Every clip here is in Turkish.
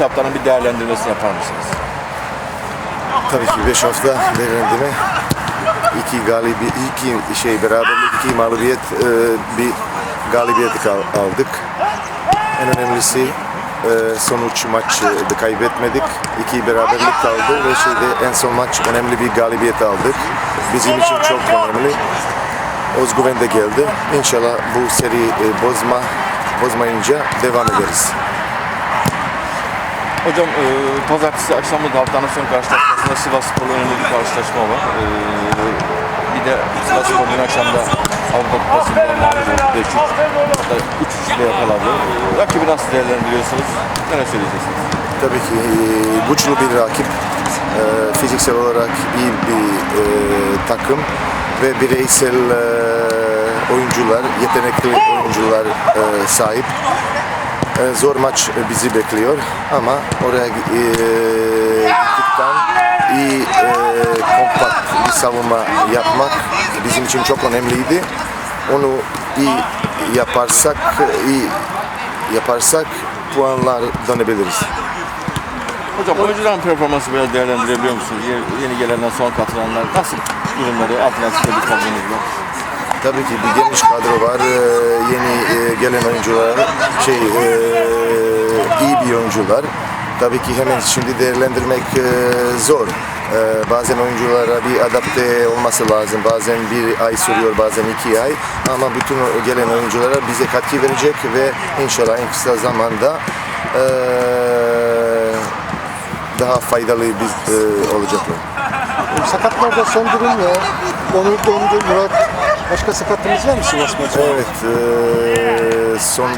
haftanın bir değerlendirmesini yapar mısınız? Tabii ki 5 hafta değerlendirme. İki galibi, iki şey beraberlik, iki mağlubiyet, e, bir galibiyeti kal- aldık. En önemlisi e, sonuç maç e, kaybetmedik. İki beraberlik kaldı ve şeyde en son maç önemli bir galibiyet aldık. Bizim için çok önemli. Özgüven de geldi. İnşallah bu seri e, bozma bozmayınca devam ederiz. Hocam e, pazartesi akşamı da haftanın son karşılaşmasında Sivas Spor'la önemli bir karşılaşma var. E, bir de Sivas Spor dün akşam da Avrupa Kupası'nda mağlup oldu. 5 hatta 3 ile yakaladı. E, rakibi nasıl değerlendiriyorsunuz? Neler söyleyeceksiniz? Tabii ki e, güçlü bir rakip, e, fiziksel olarak iyi bir e, takım ve bireysel e, oyuncular, yetenekli oyuncular e, sahip. E, zor maç bizi bekliyor ama oraya e, gittikten iyi e, kompakt bir savunma yapmak bizim için çok önemliydi. Onu iyi yaparsak, iyi yaparsak puanlar dönebiliriz. Hocam oyuncuların performansı biraz değerlendirebiliyor musunuz? Ye- Yeni gelenler, son katılanlar nasıl durumları? Atletik'te bir kadronuz var. Tabii ki bir geniş kadro var. Ee, yeni e, gelen oyuncular, şey e, iyi bir oyuncular. Tabii ki hemen şimdi değerlendirmek e, zor. Ee, bazen oyunculara bir adapte olması lazım. Bazen bir ay sürüyor, bazen iki ay. Ama bütün gelen oyunculara bize katkı verecek ve inşallah en kısa zamanda e, daha faydalı bir e, olacaklar. Sakatlarda son durum ne? Onur dondu, Murat. Başka sakatımız var mı Sivas maçı? Evet, eee son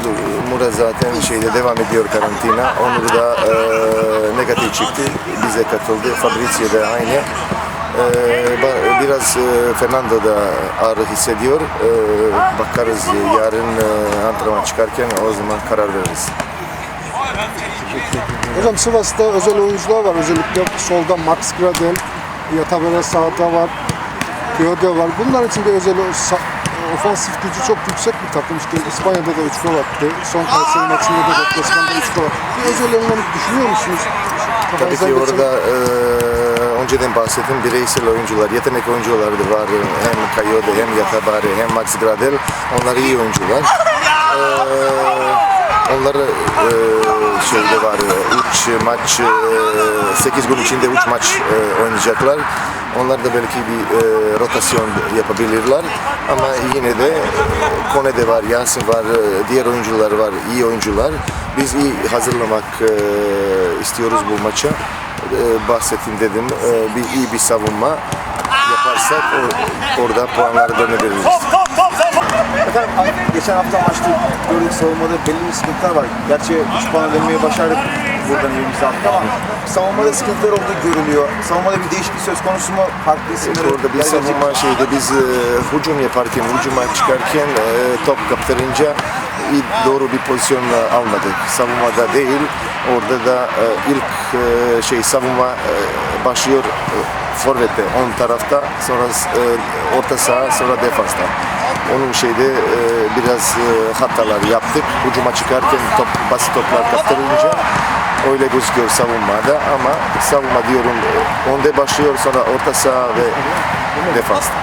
Murat zaten şeyde devam ediyor karantina. Onur da eee, negatif çıktı. Bize katıldı. Fabrizio da aynı. Ba- biraz eee, Fernando da ağrı hissediyor. Eee, bakarız yarın eee, antrenman çıkarken o zaman karar veririz. Hocam Sivas'ta özel oyuncular var. Özellikle solda Max Gradel, Yatabere sağda var, Kyoto var. Bunlar için bir özel ofansif gücü çok yüksek bir takım. İşte İspanya'da da 3 gol attı. Son Kayseri maçında da deplasmanda 3 gol attı. Bir özel elemanı düşünüyor musunuz? Tabii ki orada eee, önceden bahsettim bireysel oyuncular, yetenek oyuncuları var. Hem Coyote hem Yatabare hem Max Gradel. Onlar iyi oyuncular. Eee onları eee şeyde var. 3 maç, 8 gün içinde 3 maç eee, oynayacaklar. Onlar da belki bir eee, rotasyon yapabilirler. Ama yine de eee, Kone'de var, Yasin var, eee, diğer oyuncular var, iyi oyuncular. Biz iyi hazırlamak eee, istiyoruz bu maça. Eee, bahsettim dedim. Eee, bir iyi bir savunma yaparsak or- orada puanları dönebiliriz. Geçen hafta maçta gördük savunmada belli bir sıkıntılar var. Gerçi 3 puan dönmeyi başardık buradan elimizde attık ama savunmada sıkıntılar olduğu görülüyor. Savunmada bir değişiklik söz konusu mu? Farklı isimler Orada bir savunma şeyde biz e, hücum yaparken, hücuma çıkarken e, top kaptırınca doğru bir pozisyon almadık. Savunmada değil, orada da e, ilk e, şey savunma e, başlıyor e, forvette, on tarafta, sonra e, orta saha, sonra defansta. Onun şeyde e, biraz e, hatalar yaptık. Hücuma çıkarken top, basit toplar kaptırınca öyle gözüküyor savunmada ama savunma diyorum e, önde başlıyor sonra orta saha ve defansta.